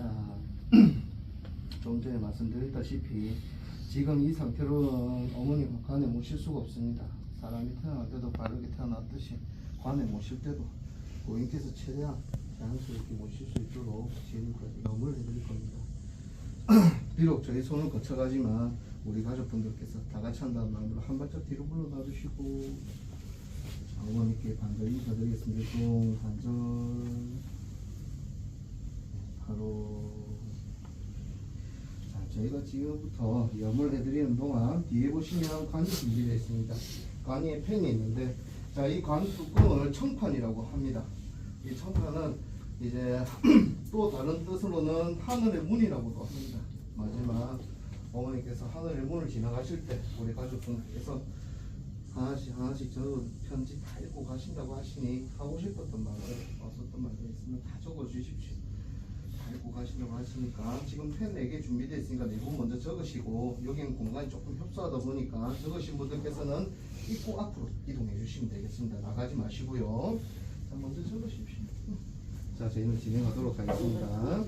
자, 좀 전에 말씀드렸다시피 지금 이 상태로는 어머니 관에 모실 수가 없습니다. 사람이 태어날 때도 바르게 태어났듯이 관에 모실 때도 고객께서 최대한 자연스럽게 모실 수 있도록 지금까지 염을 해드릴 겁니다. 비록 저희 손을 거쳐가지만 우리 가족분들께서 다 같이 한다는 마음으로 한 발짝 뒤로 물러나 주시고 어머니께 반절 인사드리겠습니다. 동 반절 바로 자 저희가 지금부터 염을 해드리는 동안 뒤에 보시면 관이 준비되어 있습니다. 관이 펜이 있는데 자 이 관 뚜껑을 청판이라고 합니다. 이 청판은 이제 또 다른 뜻으로는 하늘의 문이라고도 합니다. 마지막 어머니께서 하늘의 문을 지나가실 때 우리 가족분께서 하나씩 하나씩 저 편지 다 읽고 가신다고 하시니 하고 싶었던 말을 없었던 말도 있으면 다 적어 주십시오. 다 읽고 가시려고 하시니까 지금 펜 4개 준비되어 있으니까 내부 먼저 적으시고 여기는 공간이 조금 협소하다 보니까 적으신 분들께서는 입구 앞으로 이동해 주시면 되겠습니다. 나가지 마시고요. 자 먼저 적으십시오. 자 저희는 진행하도록 하겠습니다.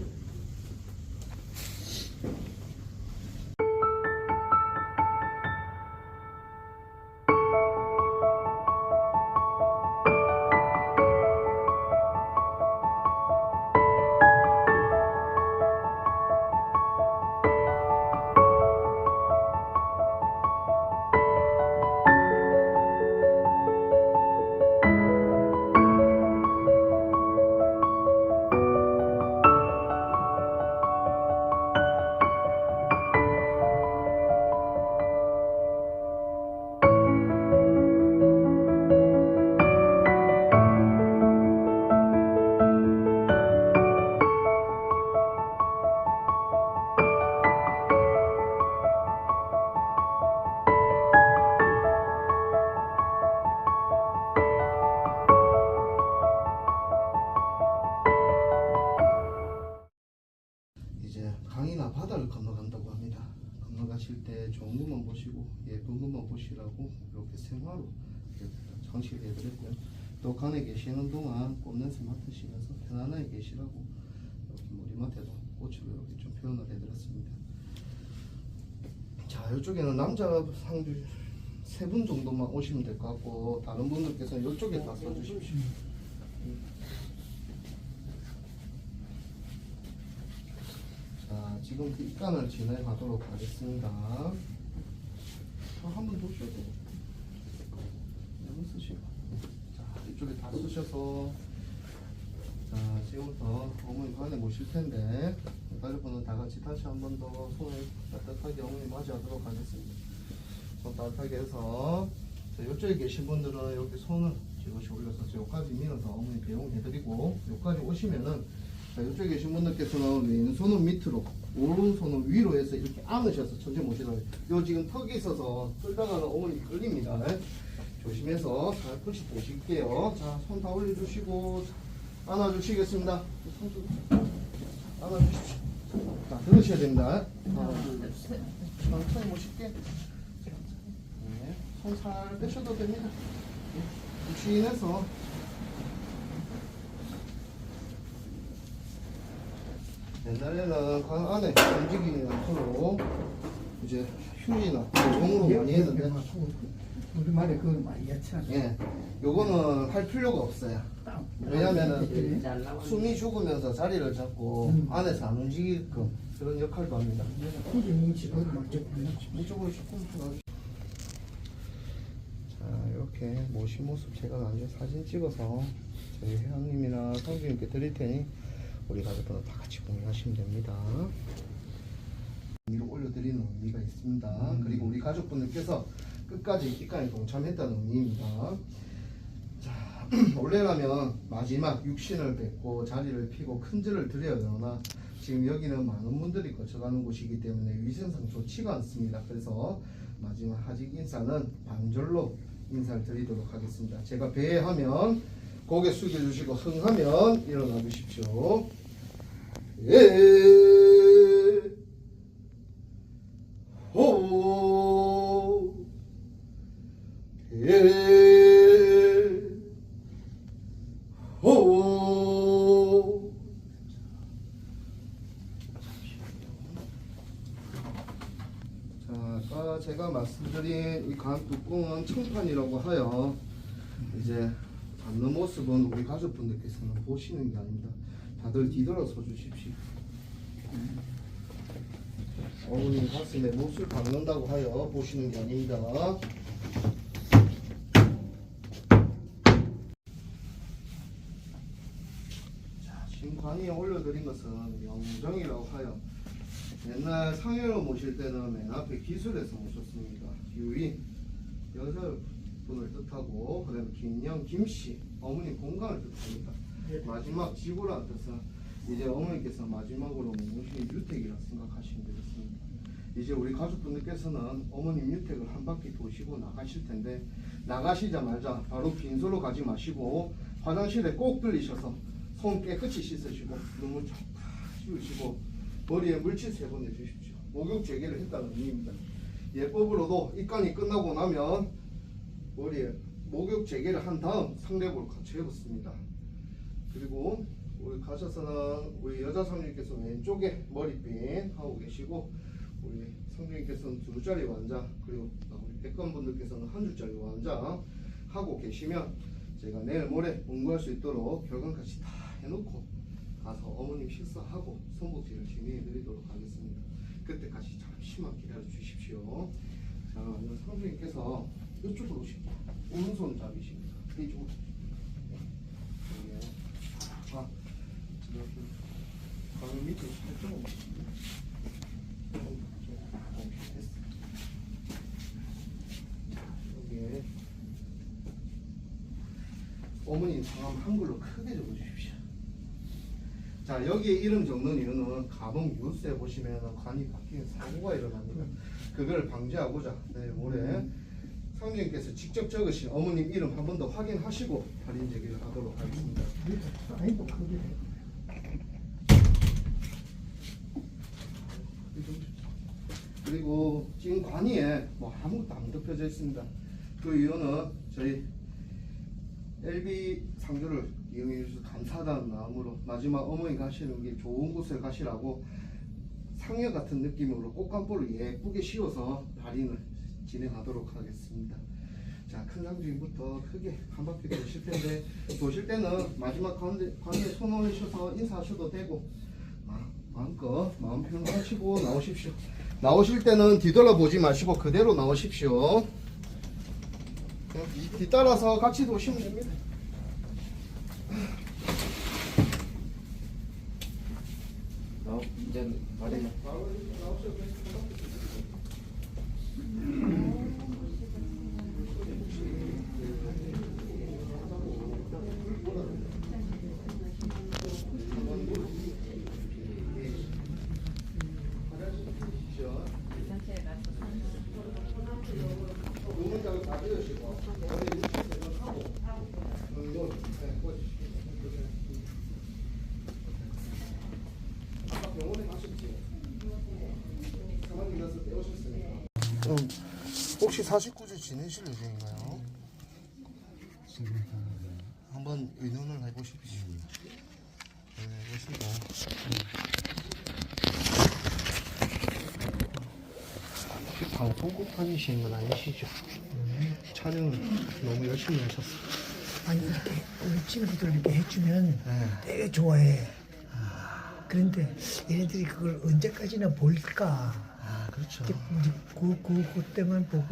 또 간에 계시는 동안 꽃냄새 맡으시면서 편안하게 계시라고 이렇게 머리맡에도 꽃으로 이렇게 좀 표현을 해드렸습니다. 자 이쪽에는 남자 상주 세 분 정도만 오시면 될 것 같고 다른 분들께서는 이쪽에 다 써주십시오. 자, 지금 그 입간을 진행하도록 하겠습니다. 한번 보셔도 한번 쓰시고. 자, 이쪽에 다 쓰셔서 자, 지금부터 어머니 관에 모실 텐데 가족분은 다 같이 다시 한 번 더 손을 따뜻하게 어머니 맞이하도록 하겠습니다. 손 따뜻하게 해서 자, 이쪽에 계신 분들은 이렇게 손을 지그시 올려서 여기까지 밀어서 어머니 배웅해드리고 여기까지 오시면은 자, 이쪽에 계신 분들께서는 왼손은 밑으로, 오른손은 위로 해서 이렇게 안으셔서 천재 모시라고 해요. 요 지금 턱이 있어서 끌다가는 어머니 걸립니다. 조심해서 잘 푸시 보실게요. 자, 손 다 올려주시고, 자, 안아주시겠습니다. 안아주십시오. 자, 들으셔야 됩니다. 하나, 둘, 셋. 천천히 모실게. 네, 손살 빼셔도 됩니다. 네, 유치인해서 옛날에는 관 안에 움직이는 앞으로 이제 휴지나 종으로 많이 했는데 우리 말에 그거 많이 예치하네. 예, 요거는 할 필요가 없어요. 왜냐면은 숨이 죽으면서 자리를 잡고 음. 안에서 안 움직이게끔 그런 역할도 합니다. 굳이 뭉치 그거 먼저 조금 더. 자, 이렇게 모신 모습 제가 나중에 사진 찍어서 저희 회원님이나 성주님께 드릴 테니 우리 가족들은 다 같이 공유하시면 됩니다. 위로 올려드리는 의미가 있습니다. 그리고 우리 가족분들께서 끝까지 입간에 동참했다는 의미입니다. 자, 원래라면 마지막 육신을 뵙고 자리를 피고 큰 절을 드려야 되나 지금 여기는 많은 분들이 거쳐가는 곳이기 때문에 위생상 좋지가 않습니다. 그래서 마지막 하직 인사는 반절로 인사를 드리도록 하겠습니다. 제가 배하면 고개 숙여주시고 흥하면 일어나 주십시오. 예. 호. 자, 아까 제가 말씀드린 이 간 뚜껑은 청판이라고 하여 이제 받는 모습은 우리 가족분들께서는 보시는 게 아닙니다. 다들 뒤돌아서 주십시오. 어머님 가슴에 못을 박는다고 하여 보시는 게 아닙니다. 올려드린 것은 명정이라고 하여 옛날 상해로 모실 때는 맨 앞에 기술에서 모셨습니다. 유인 여자분을 뜻하고 그다음에 김영 김씨 어머니 공간을 뜻합니다. 마지막 지구란 뜻은 이제 어머니께서 마지막으로 모시는 유택이라 생각하시면 되겠습니다. 이제 우리 가족분들께서는 어머님 유택을 한 바퀴 도시고 나가실 텐데 나가시자마자 바로 빈소로 가지 마시고 화장실에 꼭 들리셔서 손 깨끗이 씻으시고 눈물 쫙 지우시고 머리에 물칠 세번 해주십시오. 목욕 재개를 했다는 의미입니다. 예법으로도 입간이 끝나고 나면 머리에 목욕 재개를 한 다음 상대복을 같이 해봤습니다. 그리고 우리 가셔서는 우리 여자 성주님께서 왼쪽에 머리핀 하고 계시고 우리 성주님께서는 두 자리 완자 그리고 우리 백건분들께서는 한 줄짜리 완자 하고 계시면 제가 내일 모레 공부할 수 있도록 결과까지 다 해놓고 가서 어머님 식사하고 손복지를 진행해 드리도록 하겠습니다. 그때까지 잠시만 기다려 주십시오. 자, 성주님께서 이쪽으로 오십니다. 오른손 잡이십니다. 이쪽으로. 네. 아, 이렇게 가면 밑에 살짝 오십니다. 어머니 성함 한글로 적어주십시오. 자 여기에 이름 적는 이유는 가봉 뉴스에 보시면 관이 바뀌는 사고가 일어납니다. 그걸 방지하고자 내일 모레 상주님께서 직접 적으신 어머님 이름 한 번 더 확인하시고 발인 제기를 하도록 하겠습니다. 그리고 지금 관이에 뭐 아무것도 안 덮여져 있습니다. 그 이유는 저희 LB 상조를 이용해 주셔서 감사하다는 마음으로 마지막 어머니 가시는 길 좋은 곳에 가시라고 상여 같은 느낌으로 꽃감보를 예쁘게 씌워서 발인을 진행하도록 하겠습니다. 자, 큰 상주님부터 크게 한 바퀴 도실 텐데 도실 때는 마지막 가운데 관에 손 올리셔서 인사하셔도 되고 마- 마음껏 마음 표현하시고 나오십시오. 나오실 때는 뒤돌아보지 마시고 그대로 나오십시오. 그냥 뒤따라서 같이 도시면 됩니다. 혹시 49주 지내실 예정인가요? 한번 의논을 해보십시오. 네, 해보시고. 방송국판이신 건 아니시죠? 촬영을 너무 열심히 하셨어요. 아니 이렇게 우리 친구들에게 해주면 네. 되게 좋아해. 그런데 얘네들이 그걸 언제까지나 볼까? 아 그렇죠. 그, 그, 그때만 보고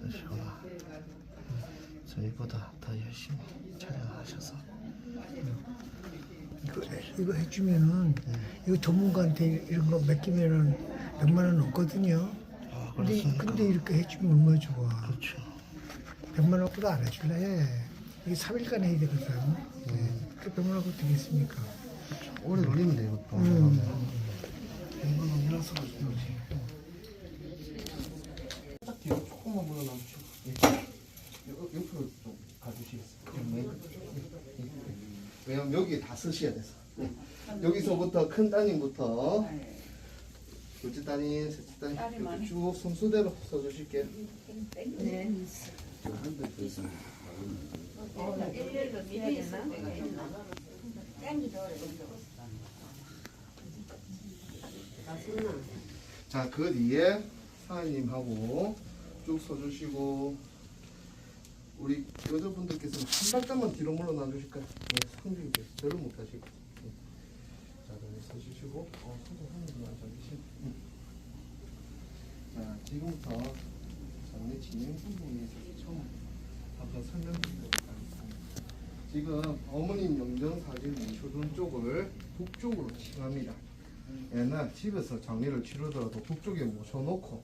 그러시구나. 저희보다 더 열심히 촬영하셔서. 이거, 이거 해주면은 이거 전문가한테 이런 거 맡기면은 백만 원 없거든요. 아 근데, 그렇습니까? 근데 이렇게 해주면 얼마나 좋아. 그렇죠. 백만 원보다 안 해줄래 해. 이게 3일간 해야 되거든. 네. 그 백만 원 되겠습니까? 오래 걸리면 돼요. 또. 음. 원이라서 그렇지. 딱 뒤로 조금만 물러나 주시고. 예. 요- 옆으로 좀 가주시겠어요? 네. 예. 왜냐면 여기 다 쓰셔야 돼서. 예. 여기서부터 큰 따님부터 둘째 따님, 셋째 따님 이렇게 쭉 순서대로 써주실게요. 자, 그 뒤에 사장님하고 쭉 서주시고 우리 여자분들께서는 한 발짝만 뒤로 물러나 주실까요? 네, 상중께서 저를 못하시고 네. 자, 그럼 서주시고 어, 하는 안 잡으시고 음. 자, 지금부터 장례 진행 부분에 대해서 처음 한번 설명드리도록 하겠습니다. 지금 어머님 영정 사진 미쇼돈 쪽을 북쪽으로 칭합니다. 옛날 집에서 장례를 치르더라도 북쪽에 모셔놓고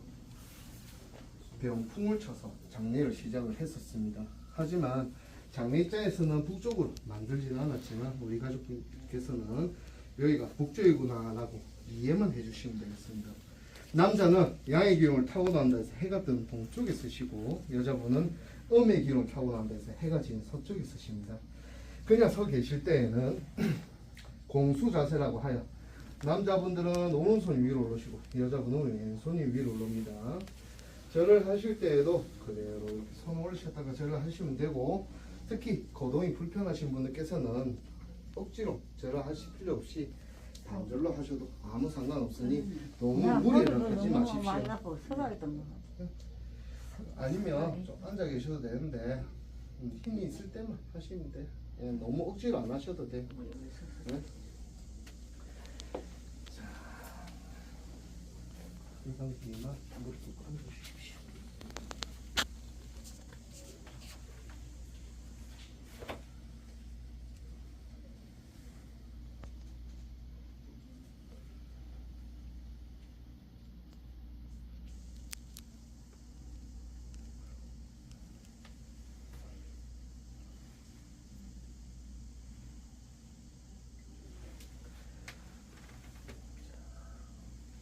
병풍을 쳐서 장례를 시작을 했었습니다. 하지만 장례자에서는 북쪽으로 만들지는 않았지만 우리 가족께서는 여기가 북쪽이구나 라고 이해만 해주시면 되겠습니다. 남자는 양의 기운을 타고난다 해서 해가 뜨는 동쪽에 쓰시고 여자분은 음의 기운을 타고난다 해서 해가 지는 서쪽에 쓰십니다. 그냥 서 계실 때에는 공수 자세라고 하여 남자분들은 오른손 위로 올르시고 여자분은 왼손이 위로 올릅니다. 절을 하실 때에도 그대로 이렇게 손 올리셨다가 절을 하시면 되고 특히 거동이 불편하신 분들께서는 억지로 절을 하실 필요 없이 반절로 하셔도 아무 상관없으니 너무 무리를 하지 마십시오. 아니면 좀 앉아 계셔도 되는데 음, 힘이 있을 때만 하시면 돼. 예, 너무 억지로 안 하셔도 돼. 네? 이상 뒤만 무릎 꿇고 앉으십시오.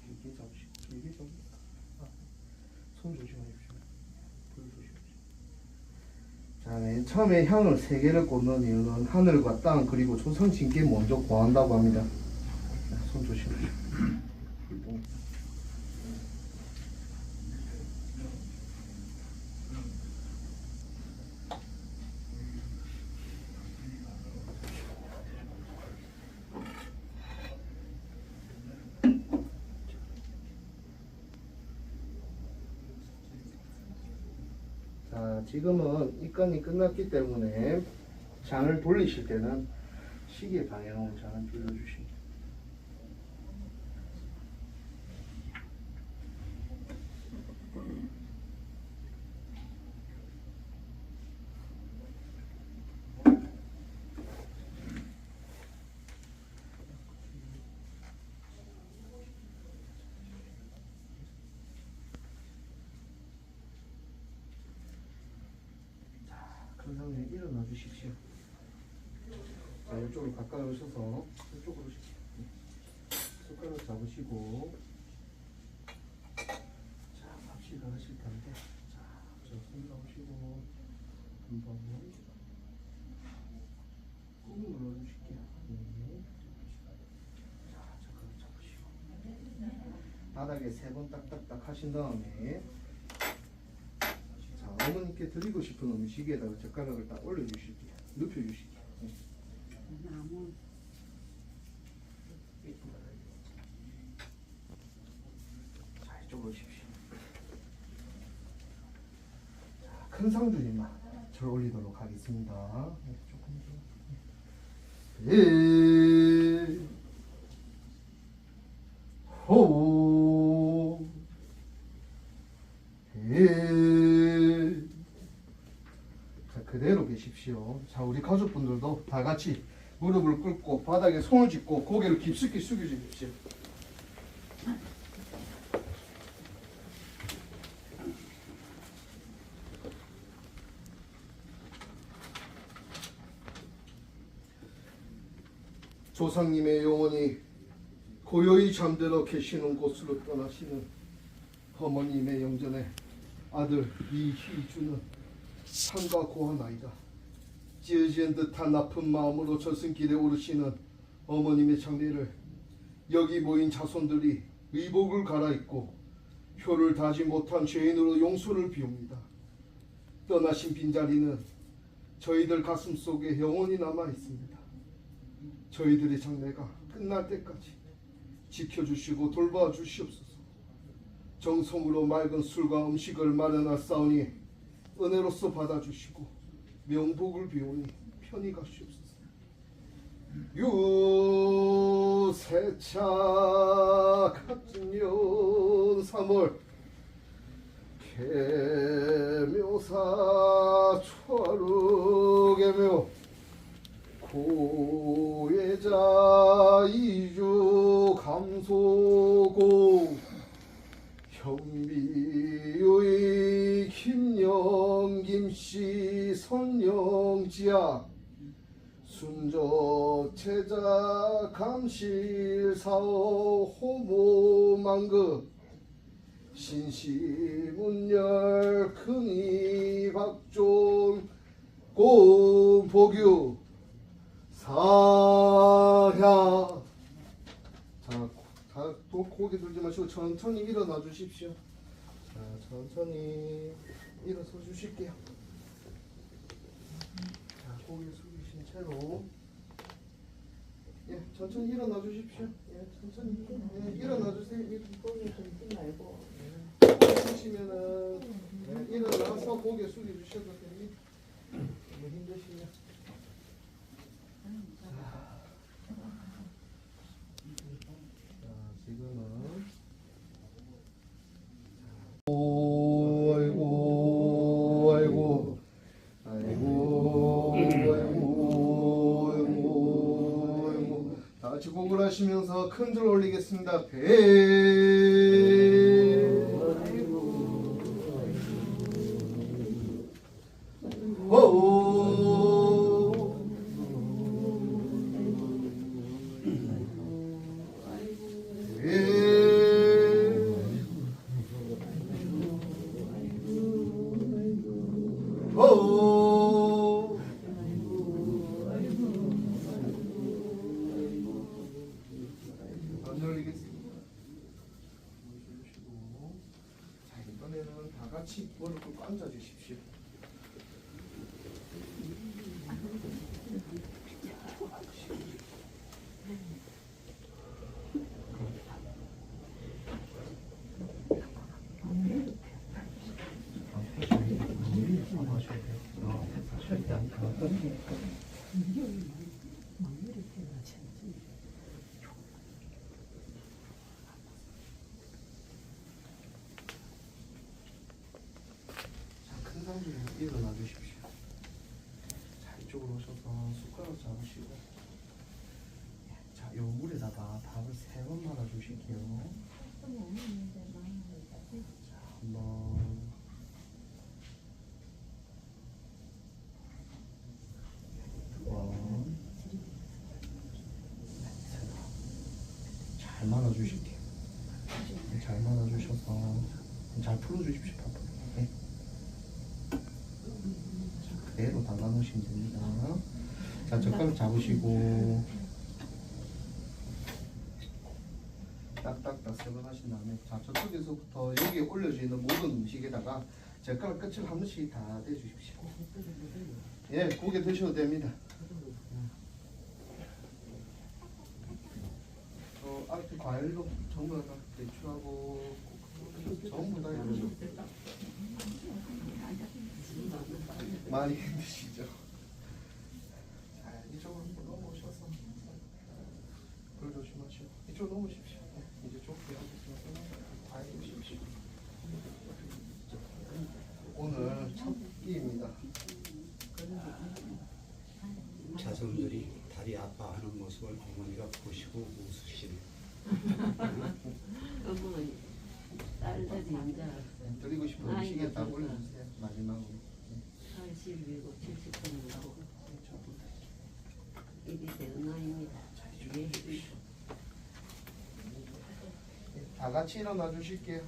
길게 잡으시고 길게 잡으시고 아, 손 조심하십시오. 불 조심하십시오. 자, 맨 처음에 향을 세 개를 꽂는 이유는 하늘과 땅 그리고 조상신께 먼저 구한다고 합니다. 자, 손 조심하십시오. 불똥. 자, 지금은 입간이 끝났기 때문에 장을 돌리실 때는 시계 방향으로 장을 돌려주십니다. 큰 상에 일어나 주십시오. 자, 이쪽으로 가까이 오셔서 이쪽으로 오십시오. 손가락 잡으시고 자, 합시다 하실 텐데 자, 저손 나오시고 한번 꾹 눌러주실게요. 네. 바닥에 세 번 딱딱딱 하신 다음에 자, 어머님께 드리고 싶은 음식에다가 젓가락을 딱 올려주시게요. 눕혀주시게요. 네. 나무. 자, 이쪽으로 오십시오. 자, 큰 상주님만 절 올리도록 하겠습니다. 네, 조금 더. 예. 호. 예. 계십시오. 자, 우리 가족분들도 다 같이 무릎을 꿇고 바닥에 손을 짚고 고개를 깊숙이 숙여주십시오. 조상님의 영혼이 고요히 잠들어 계시는 곳으로 떠나시는 어머님의 영전에 아들 이희주는 산과 고하나이다. 찢어진 듯한 아픈 마음으로 저승길에 오르시는 어머님의 장례를 여기 모인 자손들이 의복을 갈아입고 표를 다지 못한 죄인으로 용서를 비웁니다. 떠나신 빈자리는 저희들 가슴 속에 영원히 남아 있습니다. 저희들의 장례가 끝날 때까지 지켜주시고 돌봐 주시옵소서. 정성으로 맑은 술과 음식을 마련하사오니 은혜로서 받아주시고 명복을 비우니 편히 가시옵소서. 유세차 같은 년 3월 개묘사 초하루 개묘 고예자 이주 감소고 현미의 김영 김씨 선영지야 순저체자 감실사어 호모망급 신시문열 큰이 박존 곰복유. 사야. 자, 다 또 고개 들지 마시고 천천히 일어나 주십시오. 자, 천천히 일어서 주실게요. 자, 고개 숙이신 채로 예, 천천히 일어나 주십시오. 예, 천천히 예, 일어나 주세요. 일- 고개 들지 말고. 숙이시면은 예, 일어나서 고개 숙여 주셔도 됩니다. 너무 힘드시면. 자, 지금은 오, 하시면서 큰 줄 올리겠습니다. 배. 일어나 주십시오. 자, 이쪽으로 오셔서 숟가락 잡으시고. 자, 요 물에다가 밥을 세 번 말아 주실게요. 자, 한 번. 두 번. 세 번. 잘 말아 주실게요. 잘 말아 주셔서 잘 풀어 주십시오. 네. 자, 그대로 담가 놓으시면 됩니다. 자, 젓가락 잡으시고 딱딱딱 세번 하신 다음에 자, 저쪽에서부터 여기에 올려져 있는 모든 음식에다가 젓가락 끝을 한 번씩 다 대주십시오. 예, 고개 드셔도 됩니다. 어, 앞에 과일로 전부 다 대추하고 전부 다 이러죠. 많이 힘드시죠? 자, 이쪽으로 한번 넘어오셔서 불 조심하시고 이쪽으로 넘어오십시오. 네, 이제 좁게 하겠습니다. 잘 보십시오. 오늘 첫 끼입니다. 자손들이 다리 아파하는 모습을 어머니가 보시고 웃으시네. 어머니 딸들이 이제 드리고 싶은 음식에. 올려주세요. 마지막으로. 80이고 70분이고 일이 되는 나이입니다. 예. 다 같이 일어나 주실게요.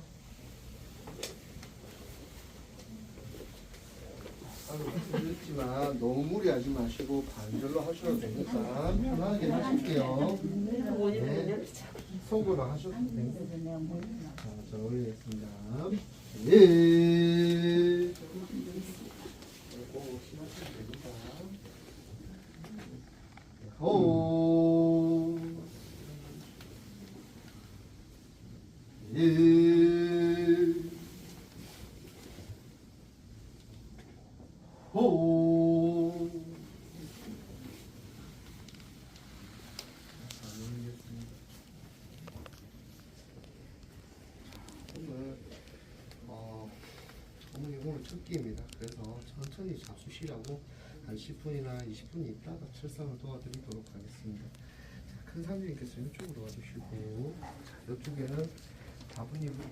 말씀드렸지만 너무 무리하지 마시고 반절로 하셔도 되니까 편하게 하실게요. 네. 속으로 하셔도 됩니다. 자, 저 올리겠습니다. 예. 그리고 심하시면 됩니다. 호. 예. 호. 자, 올리겠습니다. 오늘 어, 어머니 오늘 첫 끼입니다. 그래서 천천히 잡수시라고 한 10분이나 20분 있다가 출산을 도와드리도록 하겠습니다. 자, 큰 사장님께서 이쪽으로 와주시고 자, 이쪽에는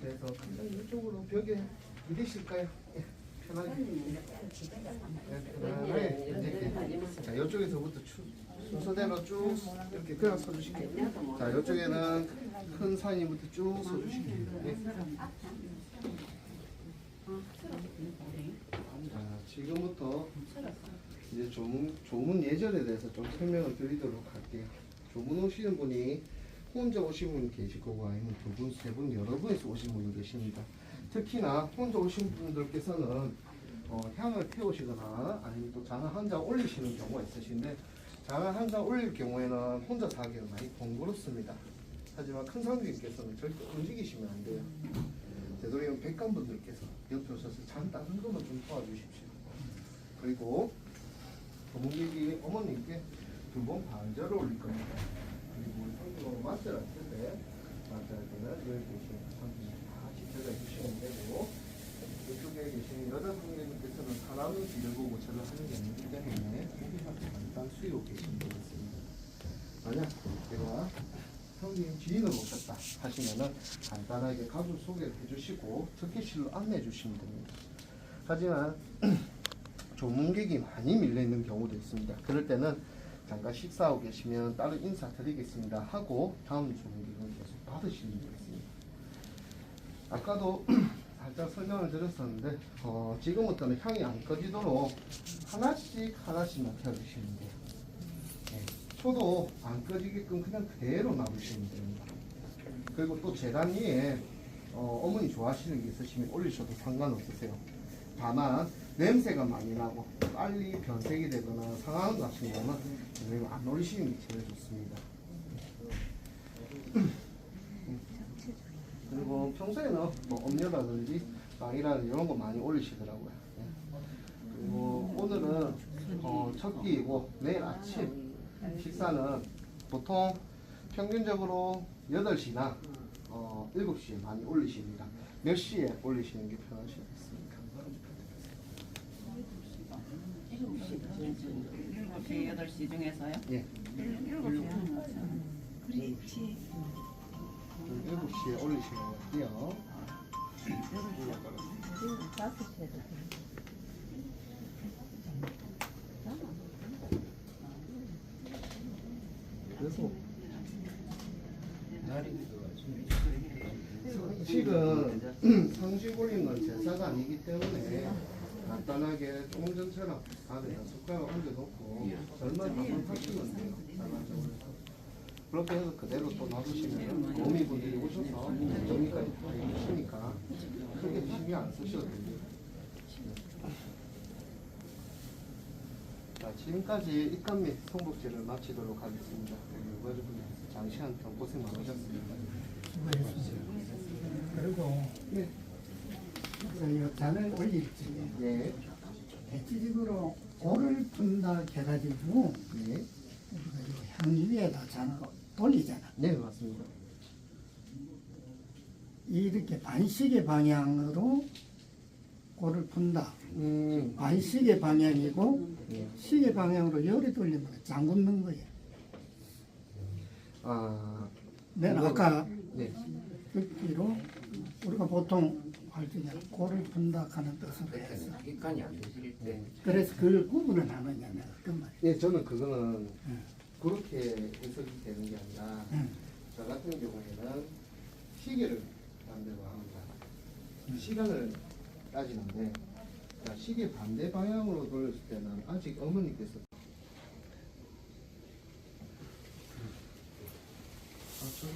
해서 큰사장님 이쪽으로 벽에 이대실까요? 예, 편하게 네, 이렇게 자 이쪽에서부터 추, 순서대로 쭉 이렇게 그냥 서주실게요. 자 이쪽에는 큰 사장님부터 쭉 서주실게요. 예. 자, 지금부터 이제 조문, 조문 예절에 대해서 좀 설명을 드리도록 할게요. 조문 오시는 분이 혼자 오신 분 계실 거고 아니면 두 분, 세 분, 여러 분이서 오신 분이 계십니다. 특히나 혼자 오신 분들께서는 어, 향을 태우시거나 아니면 또 잔을 한 잔 올리시는 경우가 있으신데 잔을 한 잔 올릴 경우에는 혼자서 하기는 많이 번거롭습니다. 하지만 큰 상주님께서는 절대 움직이시면 안 돼요. 되도록이면 백관분들께서 옆에 오셔서 잔 다른 것만 좀 도와주십시오. 그리고 도문객이 어머님께 두 번 반절을 올릴 겁니다. 그리고 상주로 맞절 할 텐데 맞절 할 때는 여기 계신 상주님 같이 절해 주시면 되고 이쪽에 계신 여자 성님께서는 사람을 뒤를 보고 절을 하는 게 아니기 때문에 간단 수요 계신 분 있습니다. 만약 내가 형님 지인을 모셨다 하시면은 간단하게 가족 소개를 해주시고 특기실로 안내해 주시면 됩니다. 하지만 조문객이 많이 밀려 있는 경우도 있습니다. 그럴 때는 잠깐 식사하고 계시면 따로 인사드리겠습니다 하고 다음 조문객을 계속 받으시는 게 있습니다. 아까도 살짝 설명을 드렸었는데 어, 지금부터는 향이 안 꺼지도록 하나씩 하나씩만 태워주시면 돼요. 네. 초도 안 꺼지게끔 그냥 그대로 놔두시면 됩니다. 그리고 또 재단 위에 어, 어머니 좋아하시는 게 있으시면 올리셔도 상관없으세요. 다만 냄새가 많이 나고 빨리 변색이 되거나 상하는 것 같은 경우는 선생님 안 올리시는 게 제일 좋습니다. 그리고 평소에는 뭐 음료라든지 빵이라든지 이런 거 많이 올리시더라고요. 예. 그리고 오늘은 어, 첫 끼이고 내일 아침 식사는 보통 평균적으로 8시나 어, 7시에 많이 올리십니다. 몇 시에 올리시는 게 편하시겠습 니까? 일곱 시, 여덟 시 중에서요? 예. 7시에 올리시는 거고요. 그래서 상식은 상식 올린 건 제사가 아니기 때문에 간단하게 조금 전처럼 안에다 숟가락 얹어놓고 절만 한번 하시면 돼요. 잘라서. 그렇게 해서 그대로 또 놔두시면 어미분들이 오셔서 정리까지 다 해주시니까 크게 신경 안 쓰셔도 됩니다. 자, 지금까지 입감 및 성복제를 마치도록 하겠습니다. 여기 유가족분들 장시간 동안 고생 많으셨습니다. 수고했습니다. 그리고 네. 이 잔을 올릴지 예. 대체적으로 골을 푼다 해가지고 네. 우리가 요 향유에다 잔을 돌리잖아. 네, 맞습니다. 이렇게 반시계 방향으로 골을 푼다. 음, 반시계 방향이고 네. 시계 방향으로 열이 돌리면 잠굽는 거예요. 아, 내가 아까 네. 듣기로 우리가 보통 할 때는 골을 푼다 하는 뜻으로 해서 객관이 안 되실 때 그래서 그걸 구분을 하느냐 내가 그 말이야. 네, 저는 그거는 응. 그렇게 해석이 되는 게 아니라 응. 저 같은 경우에는 시계를 만들고 합니다. 시간을 따지는데 자, 시계 반대 방향으로 돌렸을 때는 아직 어머니께서 아, 저